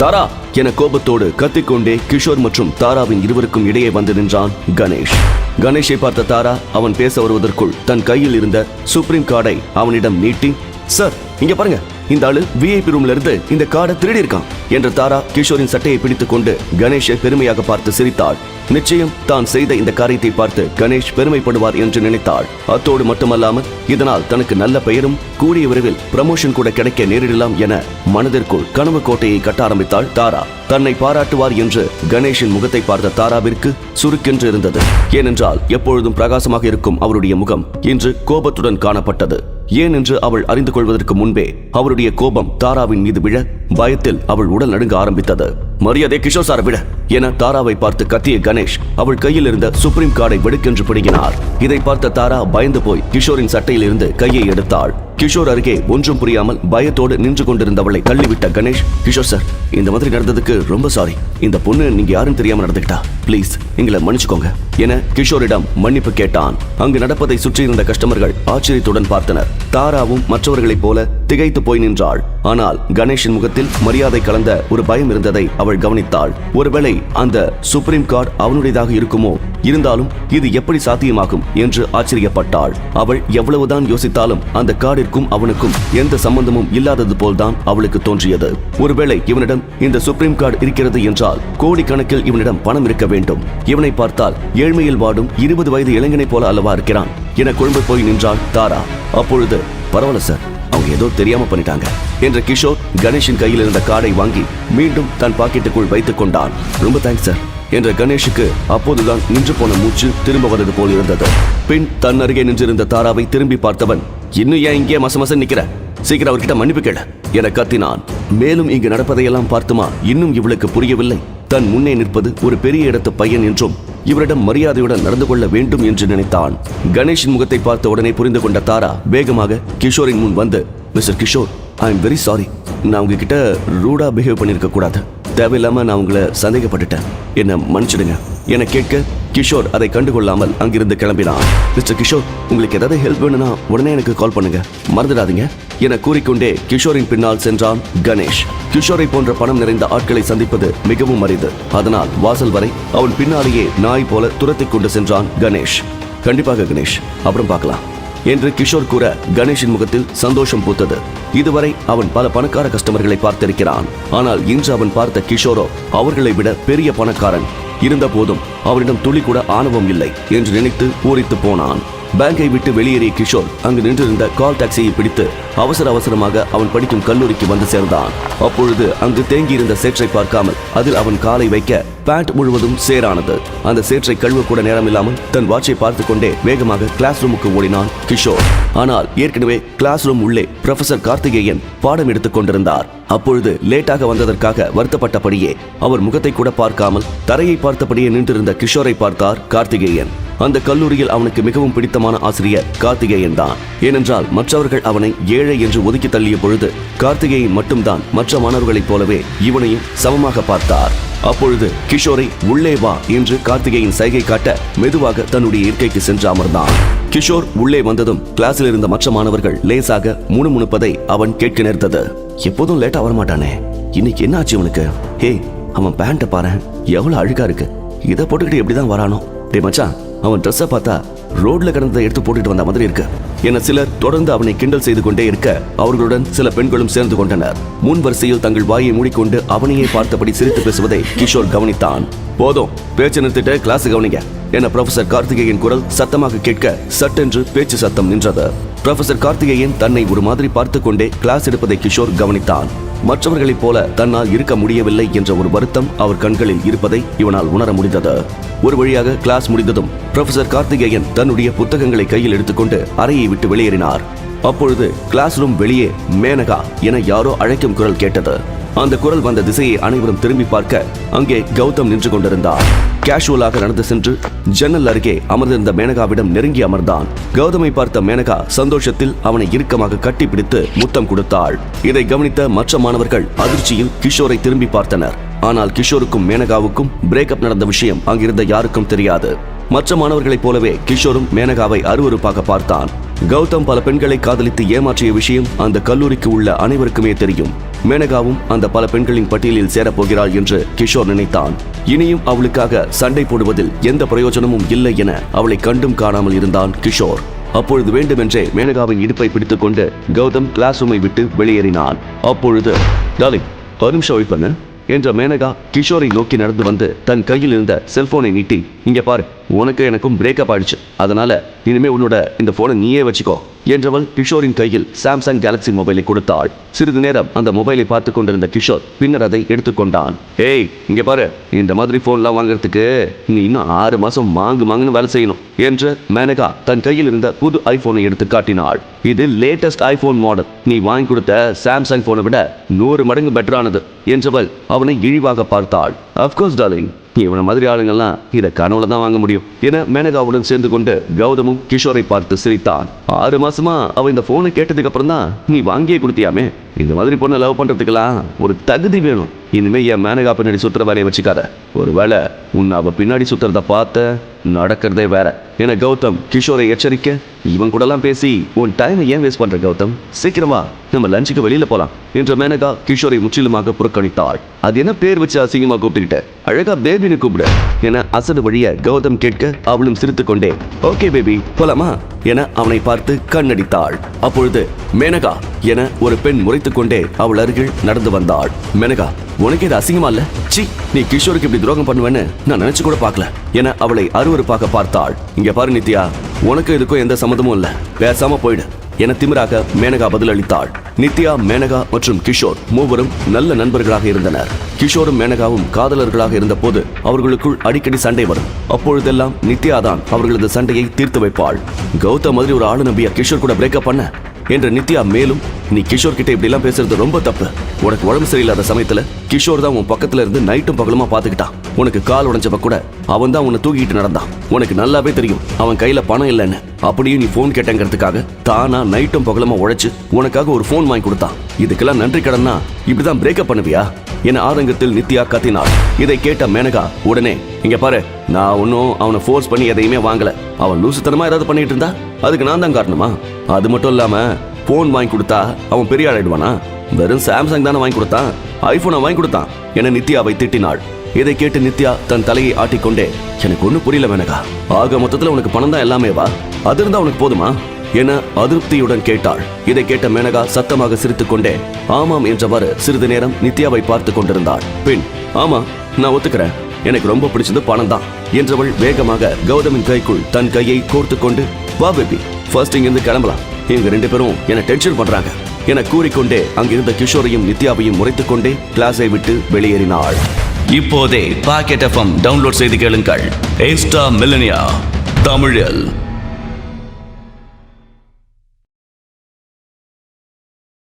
தாரா என கோபத்தோடு கத்திக்கொண்டே கிஷோர் மற்றும் தாராவின் இருவருக்கும் இடையே வந்து நின்றான் கணேஷ். கணேஷை பார்த்த தாரா அவன் பேச வருவதற்குள் தன் கையில் இருந்த சுப்ரீம் கார்டை அவனிடம் நீட்டி சார் இங்க பாருங்க இந்த ஆளு விஐபி ரூம்ல இருந்து இந்த கார்டை திருடி இருக்கான் என்று தாரா கிஷோரின் சட்டையை பிடித்துக் கொண்டு கணேஷை பெருமையாக பார்த்து சிரித்தாள். நிச்சயம் தான் செய்த இந்த காரியத்தை பார்த்து கணேஷ் பெருமைப்படுவார் என்று நினைத்தாள். அத்தோடு மட்டுமல்லாமல் இதனால் தனக்கு நல்ல பெயரும் கூடிய விரைவில் ப்ரமோஷன் கூட கிடைக்க நேரிடலாம் என மனதிற்குள் கனவு கோட்டையை கட்ட ஆரம்பித்தாள் தாரா. தன்னை பாராட்டுவார் என்று கணேஷின் முகத்தை பார்த்த தாராவிற்கு சுருக்கென்று இருந்தது. ஏனென்றால் எப்பொழுதும் பிரகாசமாக இருக்கும் அவருடைய முகம் இன்று கோபத்துடன் காணப்பட்டது. ஏன் என்று அவள் அறிந்து கொள்வதற்கு முன் முன்பே அவருடைய கோபம் தாராவின் மீது விழ பயத்தில் அவள் உடல் நடுங்க ஆரம்பித்தது. மரியாதை கிஷோர் சாரை விட என தாராவை பார்த்து கத்திய கணேஷ் அவள் கையில் இருந்த சுப்ரீம் கார்டை வெடுக்கென்று பிடுங்கினார். இதை பார்த்த தாரா பயந்து போய் கிஷோரின் சட்டையில் இருந்து கையை எடுத்தாள். கிஷோர் அருகே ஒன்றும் புரியாமல் பயத்தோடு நின்று கொண்டிருந்தவளை தள்ளிவிட்ட கணேஷ் கிஷோர் சார் இந்த மாதிரி நடந்ததுக்கு ரொம்ப சாரி இந்த பொண்ணு நீங்க யாரும் தெரியாம நடந்துக்கிட்டா? ப்ளீஸ் எங்களை மன்னிச்சுக்கோங்க. என கிஷோரிடம் மன்னிப்பு கேட்டான். அங்கு நடப்பதை சுற்றியிருந்த கஸ்டமர்கள் ஆச்சரியத்துடன் பார்த்தனர். தாராவும் மற்றவர்களைப் போல திகைத்து போய் நின்றாள். ஆனால் கணேஷின் முகத்தில் மரியாதை கலந்த ஒரு பயம் இருந்ததை அவள் கவனித்தாள். ஒருவேளை அந்த சுப்ரீம் கார்டு அவனுடையதாக இருக்குமோ? இருந்தாலும் இது எப்படி சாத்தியமாகும் என்று ஆச்சரியப்பட்டாள். அவள் எவ்வளவுதான் யோசித்தாலும் அந்த கார்டிற்கும் அவனுக்கும் எந்த சம்பந்தமும் இல்லாதது போல்தான் அவளுக்கு தோன்றியது. ஒருவேளை இவனிடம் இந்த சுப்ரீம் கார்டு இருக்கிறது என்றால் கோடிக்கணக்கில் இவனிடம் பணம் இருக்க வேண்டும். இவனை பார்த்தால் ஏழ்மையில் வாடும் இருபது வயது இளைஞனைப் போல அல்லவா இருக்கிறான். என கொழும்பு போய் நின்றாள் தாரா. அப்பொழுது பரவாயில்ல சார். அவங்க ஏதோ தெரியாம பண்ணிட்டாங்க. என்று கிஷோர் கணேஷின் கையில் இருந்த கார்டை வாங்கி மீண்டும் தன் பாக்கெட்டுக்குள் வைத்துக் கொண்டான். ரொம்ப தேங்க்ஸ் சார் என்ற கணேஷுக்கு அப்போதுதான் நின்று போன மூச்சு திரும்ப வந்தது போல் இருந்தது. பின் தன் அருகே நின்றிருந்த தாராவை திரும்பி பார்த்தவன் இன்னும் ஏன் இங்கே மசமச நிக்கிற? சீக்கிரம் அவர்கிட்ட மன்னிப்பு கேள என கத்தினான். மேலும் இங்கு நடப்பதையெல்லாம் பார்த்துமா இன்னும் இவளுக்கு புரியவில்லை. தன் முன்னே நிற்பது ஒரு பெரிய இடத்து பையன் என்றும் இவரிடம் மரியாதையுடன் நடந்து கொள்ள வேண்டும் என்று நினைத்தான். கணேஷின் முகத்தை பார்த்த உடனே புரிந்து கொண்ட தாரா வேகமாக கிஷோரின் முன் வந்து mister Kishore I am very sorry நான் உங்ககிட்ட ரூடா பிஹேவ் பண்ணியிருக்க கூடாது. தேவையில்லாம நான் உங்களை சந்தேகப்பட்டுட்டேன். என்ன மன்னிச்சிடுங்க. என கேட்க கிஷோர் அதை கண்டுகொள்ளாமல் அங்கிருந்து கிளம்பினான். மிஸ்டர் கிஷோர் உங்களுக்கு ஏதாவது ஹெல்ப் வேணும்னா உடனே எனக்கு கால் பண்ணுங்க. மறந்துடாதீங்க. என கூறிக்கொண்டே கிஷோரின் பின்னால் சென்றான் கணேஷ். கிஷோரை போன்ற பணம் நிறைந்த ஆட்களை சந்திப்பது மிகவும் அரிது. அதனால் வாசல் வரை அவன் பின்னாலேயே நாய் போல துரத்திக் கொண்டு சென்றான் கணேஷ். கண்டிப்பாக கணேஷ் அப்புறம் பார்க்கலாம். என்று கிஷோர் கூற கணேஷின் முகத்தில் சந்தோஷம் பூத்தது. இதுவரை அவன் பல பணக்கார கஸ்டமர்களை பார்த்திருக்கிறான். ஆனால் இன்று அவன் பார்த்த கிஷோரோ அவர்களை விட பெரிய பணக்காரன். இருந்த போதும் அவனிடம் துளி கூட ஆணவம் இல்லை என்று நினைத்து பூரித்து போனான். பேங்கை விட்டு வெளியேறிய கிஷோர் அங்கு நின்றிருந்த கால் டாக்ஸியை பிடித்து அவசர அவசரமாக அவன் படிக்கும் கல்லூரிக்கு வந்து சேர்ந்தான். அப்பொழுது அங்கு தேங்கியிருந்த சேற்றை பார்க்காமல் அதில் அவன் காலை வைக்க பேண்ட் முழுவதும் சேரானது. அந்த சேற்றை கழுவ கூட நேரமில்லாமல் தன் வாட்சை பார்த்து கொண்டே வேகமாக கிளாஸ் ரூமுக்கு ஓடினான் கிஷோர். ஆனால் ஏற்கனவே கிளாஸ் ரூம் உள்ளே ப்ரொஃபசர் கார்த்திகேயன் பாடம் எடுத்துக் கொண்டிருந்தார். அப்பொழுது லேட்டாக வந்ததற்காக வருத்தப்பட்டபடியே அவர் முகத்தை கூட பார்க்காமல் தரையை பார்த்தபடியே நின்றிருந்த கிஷோரை பார்த்தார் கார்த்திகேயன். அந்த கல்லூரியில் அவனுக்கு மிகவும் பிடித்தமான ஆசிரியர் கார்த்திகேயன் தான். ஏனென்றால் மற்றவர்கள் அவனை ஏழை என்று ஒதுக்கி தள்ளிய பொழுது கார்த்திகேயன் மட்டும்தான் மற்ற மாணவர்களைப் போலவே இவனையும் சமமாக பார்த்தார். அப்பொழுது கிஷோரை உள்ளே வா என்று கார்த்திகேயன் சைகை காட்ட மெதுவாக தன்னுடைய இருக்கைக்கு சென்று அமர்ந்தான். கிஷோர் உள்ளே வந்ததும் கிளாஸில் இருந்த மற்ற மாணவர்கள் லேசாக முணுமுணுப்பதை அவன் கேட்க நேர்ந்தது. எப்போதும் லேட்டா வரமாட்டானே. இன்னைக்கு என்ன ஆச்சு இவனுக்கு? ஹே அவன் பேண்ட்டை பாரு எவ்வளவு அழுக்கா இருக்கு. இதை போட்டுக்கிட்டு எப்படிதான் வரானோ? டே மச்சான் அவன் ட்ரெஸ்ஸை பார்த்தா ரோட்ல கிடந்ததை எடுத்து போட்டுட்டு வந்த மாதிரி இருக்கு. என சிலர் தொடர்ந்து அவனை கிண்டல் செய்து கொண்டே இருக்க அவர்களுடன் சில பெண்களும் சேர்ந்து கொண்டனர். முன் வரிசையில் தங்கள் வாயை மூடிக்கொண்டு அவனையே பார்த்தபடி சிரித்து பேசுவதை கிஷோர் கவனித்தான். போதும் பேச்சு நிறுத்திட்டு கிளாஸ் கவனிங்க. என ப்ரொஃபசர் கார்த்திகேயன் குரல் சத்தமாக கேட்க சட்டென்று பேச்சு சத்தம் நின்றது. ப்ரொஃபசர் கார்த்திகேயன் தன்னை ஒரு மாதிரி பார்த்து கொண்டே கிளாஸ் எடுப்பதை கிஷோர் கவனித்தான். மற்றவர்களைப் போல தன்னால் இருக்க முடியவில்லை என்ற ஒரு வருத்தம் அவர் கண்களில் இருப்பதை இவனால் உணர முடிந்தது. ஒரு வழியாக கிளாஸ் முடிந்ததும் ப்ரொஃபசர் கார்த்திகேயன் தன்னுடைய புத்தகங்களை கையில் எடுத்துக்கொண்டு அறையை விட்டு வெளியேறினார். அப்பொழுது கிளாஸ் ரூம் வெளியே மேனகா என யாரோ அழைக்கும் குரல் கேட்டது. அந்த குரல் வந்த திசையை அனைவரும் திரும்பி பார்க்க அங்கே கௌதம் நின்று கொண்டிருந்தார். கேஷுவலாக நடந்து சென்று ஜன்னல் அருகே அமர்ந்திருந்த மேனகாவிடம் நெருங்கி அமர்ந்தான். கௌதமை பார்த்த மேனகா சந்தோஷத்தில் அவனை இறுக்கமாக கட்டிப்பிடித்து முத்தம் கொடுத்தாள். இதை கவனித்த மற்ற மாணவர்கள் அதிர்ச்சியில் கிஷோரை திரும்பி பார்த்தனர். ஆனால் கிஷோருக்கும் மேனகாவுக்கும் பிரேக்கப் நடந்த விஷயம் அங்கிருந்த யாருக்கும் தெரியாது. மற்ற மாணவர்களைப் போலவே கிஷோரும் மேனகாவை அருவருப்பாக பார்த்தான். கௌதம் பல பெண்களை காதலித்து ஏமாற்றிய விஷயம் அந்த கல்லூரிக்கு உள்ள அனைவருக்குமே தெரியும். மேனகாவும் அந்த பல பெண்களின் பட்டியலில் சேரப்போகிறாள் என்று கிஷோர் நினைத்தான். இனியும் அவளுக்காக சண்டை போடுவதில் எந்த பிரயோஜனமும் இல்லை என அவளை கண்டும் காணாமல் இருந்தான் கிஷோர். அப்பொழுது வேண்டுமென்றே மேனகாவின் இடுப்பை பிடித்துக் கொண்டு கௌதம் கிளாஸ் ரூமை விட்டு வெளியேறினான். அப்பொழுது டாலிங் ஒரு நிமிஷம் வெயிட் பண்ணு. என்ற மேனகா கிஷோரை நோக்கி நடந்து வந்து தன் கையில் இருந்த செல்போனை நீட்டி இங்க பாரு உனக்கு எனக்கும் பிரேக்கப் ஆயிடுச்சு. அதனால இனிமே உன்னோட இந்த போனை நீயே வச்சுக்கோ என்றவள் கிஷோரின் கையில் சாம்சங் கேலக்ஸி மொபைலை கொடுத்தாள். சிறிது நேரம் அந்த மொபைலை பார்த்து கொண்டிருந்த கிஷோர் பின்னர் அதை எடுத்துக்கொண்டான் ஏய் இங்க பாரு இந்த மாதிரி போன்லாம் வாங்குறதுக்கு நீ இன்னும் ஆறு மாசம் மாங்கு மாங்குன்னு வேலை செய்யணும் என்று மேனகா தன் கையில் இருந்த புது ஐபோனை எடுத்து காட்டினாள். இது லேட்டஸ்ட் ஐபோன் மாடல் நீ வாங்கி கொடுத்த சாம்சங் போனை விட நூறு மடங்கு பெட்டரானது என்றவள் அவனை இழிவாக பார்த்தாள். அப்கோர்ஸ் டார்லிங் இவனை மாதிரி ஆளுங்கள்லாம் இதை கனவுல தான் வாங்க முடியும். என மேனகாவுடன் சேர்ந்து கொண்டு கௌதமும் கிஷோரை பார்த்து சிரித்தான் ஆறு மாசமா அவன் இந்த போனை கேட்டதுக்கு அப்புறம் தான் நீ வாங்கியே கொடுத்தியாமே? இந்த மாதிரி பொண்ணை லவ் பண்ணுறதுக்கெல்லாம் ஒரு தகுதி வேணும். இனிமேல் என் மேனகா பின்னாடி சுத்துற வேலையை வச்சுக்காத. ஒருவேளை உன்னை அவ பின்னாடி சுத்துறத பார்த்த நடக்கிறதே வேற. ஏன்னா கௌதம் கிஷோரை எச்சரிக்க? இவன் கூடலாம் பேசி உன் டைமை ஏன் வேஸ்ட் பண்ற கௌதம்? சீக்கிரமா நம்ம லஞ்சுக்கு வெளியில் போகலாம் என்ற மேனகா கிஷோரை முற்றிலுமாக புறக்கணித்தாள். அது என்ன பேர் வச்சு அசிங்கமா கூப்பிட்டுக்கிட்ட? அழகா பேபின்னு கூப்பிடு. என அசடு வழிய கௌதம் கேட்க அவளும் சிரித்து கொண்டே ஓகே பேபி போலாமா? என அவனை பார்த்து கண்ணடித்தாள். அப்பொழுது மேனகா என ஒரு பெண் முறைத்துக் கொண்டே அவள் அருகில் நடந்து வந்தாள். மேனகா உனக்கு இது அசிங்கமா இல்ல? சி நீ கிஷோருக்கு இப்படி துரோகம் பண்ணுவேன்னு நான் நினைச்சு கூட பார்க்கல என அவளை அருவருப்பாக பார்த்தாள். இங்க பாரு நித்யா உனக்கு இதுக்கும் எந்த சம்மந்தமும் இல்ல. பேசாம போயிடு என திமிராக மேனகா பதிலளித்தாள். நித்யா மேனகா மற்றும் கிஷோர் மூவரும் நல்ல நண்பர்களாக இருந்தனர். கிஷோரும் மேனகாவும் காதலர்களாக இருந்தபோது அவர்களுக்குள் அடிக்கடி சண்டை வரும். அப்பொழுதெல்லாம் நித்யா தான் அவர்களது சண்டையை தீர்த்து வைப்பாள். கௌதம் மாதிரி ஒரு ஆளு நம்பிய கிஷோர் கூட பிரேக்கப் பண்ண என்ற நித்யா மேலும் நீ கிஷோர் கிட்ட இப்படி எல்லாம் பேசுறது ரொம்ப தப்பு. உனக்கு உடம்பு சரியில்லாத சமயத்துல கிஷோர் தான் உன் பக்கத்துல இருந்து நைட்டும் பகலுமா பாத்துக்கிட்டான். உனக்கு கால் உடைஞ்சப்ப கூட அவன் தான் உன்னை தூக்கிட்டு நடந்தான். உனக்கு நல்லாவே தெரியும் அவன் கையில பணம் இல்லைன்னு. அப்படியே நீ போன் கேட்டங்கிறதுக்காக தானா நைட்டும் பகலுமா உழைச்சு உனக்காக ஒரு போன் வாங்கி கொடுத்தான். இதுக்கெல்லாம் நன்றி கடன்னா இப்படிதான் பிரேக்கப் பண்ணுவியா? என ஆதங்கத்தில் நித்யா கத்தினாள். இதை கேட்ட மேனகா உடனே இங்க பாரு. நான் ஒன்னும் அவனை ஃபோர்ஸ் பண்ணி எதையுமே வாங்கல. அவன் லூசுத்தனமா ஏதாவது பண்ணிட்டு இருந்தா? அதுக்கு நான் தான் காரணமா? அது மட்டும் இல்லாம போன் வாங்கி கொடுத்தா அவன் பெரிய ஆளாயிடுவானா? வெறும் சாம்சங் தானே வாங்கி கொடுத்தான்? ஐபோனை வாங்கி கொடுத்தான்? என நித்யாவை திட்டினாள். இதை கேட்டு நித்யா தன் தலையை ஆட்டிக்கொண்டே எனக்கு ஒன்றும் புரியல மேனகா. ஆக மொத்தத்துல உனக்கு பணம் தான் எல்லாமே வா. அது இருந்தா உனக்கு போதுமா? என அதிருப்தியுடன் கேட்டாள். இதை கேட்ட மேனகா சத்தமாக சிரித்துக்கொண்டே ஆமாம் என்றவாறு சிறிது நேரம் நித்யாவை பார்த்து கொண்டிருந்தாள். பின் ஆமா நான் ஒத்துக்கிறேன். எனக்கு ரொம்ப பிடிச்சது பணம் தான் என்றவள் வேகமாக கௌதமின் கைக்குள் தன் கையை கோர்த்து கொண்டு வா பேபி ஃபர்ஸ்ட் இங்கிருந்து கிளம்பலாம். இவங்க ரெண்டு பேரும் என்ன டென்ஷன் பண்றாங்க என கூறிக்கொண்டே அங்கிருந்த கிஷோரையும் நித்யாவையும் முறைத்துக் கொண்டே கிளாஸை விட்டு வெளியேறினாள். இப்போதே பாக்கெட் எஃப்எம் டவுன்லோட் செய்து கேளுங்கள். இன்ஸ்டா மில்லனியா தமிழில்.